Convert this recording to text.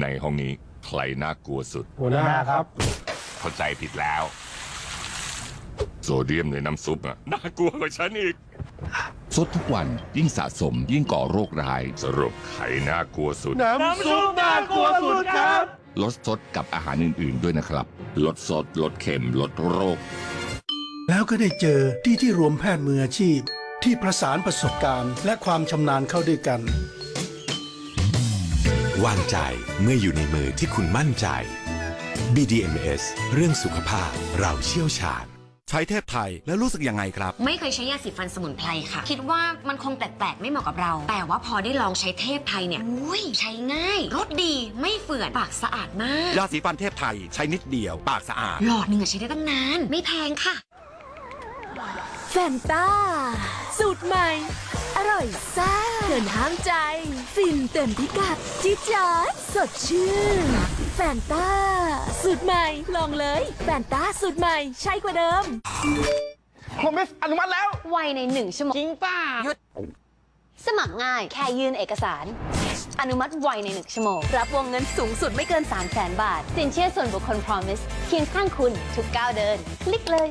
ในห้องนี้ใครน่ากลัวสุด หัวหน้าครับ เข้าใจผิดแล้ว โซเดียมในน้ำซุปอะน่ากลัวกว่าฉันอีกสดทุกวันยิ่งสะสมยิ่งก่อโรคร้าย สรุปใครน่ากลัวสุด น้ำซุปน่ากลัวสุดครับ ลดสดกับอาหารอื่น ๆ ด้วยนะครับ ลดสดลดเค็ม ลดโรค แล้วก็ได้เจอที่ที่รวมแพทย์มืออาชีพ ที่ประสานประสบการณ์ และความชำนาญเข้าด้วยกัน วางใจเมื่ออยู่ในมือที่คุณมั่นใจ BDMS เรื่องสุขภาพเราเชี่ยวชาญ ใช้เทพไทยแล้วรู้สึกยังไงครับ ไม่เคยใช้ยาสีฟันสมุนไพรค่ะ คิดว่ามันคงแปลกๆ ไม่เหมาะกับเรา แต่ว่าพอได้ลองใช้เทพไทยเนี่ยอุ้ยใช้ง่าย รสดีไม่เฝื่อน ปากสะอาดมาก ยาสีฟันเทพไทยใช้นิดเดียว ปากสะอาด หลอดหนึ่งอะใช้ได้ตั้งนาน ไม่แพงค่ะ แฟนตาสูตรใหม่ อร่อยซ่า เกินห้ามใจ ฟินเต็มพิกัดจิ๊ดจ๊าดสดชื่น แฟนตาสูตรใหม่ ลองเลย แฟนตาสูตรใหม่ ใช่กว่าเดิมคอมเมสอนุมัติแล้ว ไวในหนึ่งชั่วโมง จริงป่ะสมัครง่ายแค่ยื่นเอกสาร อนุมัติไวในหนึ่งชั่วโมง รับวงเงินสูงสุดไม่เกิน 3 0 0 0 0 0 บาท สินเชื่อส่วนบุคคล Promise เคียงข้างคุณทุกก้าวเดิน คลิกเลย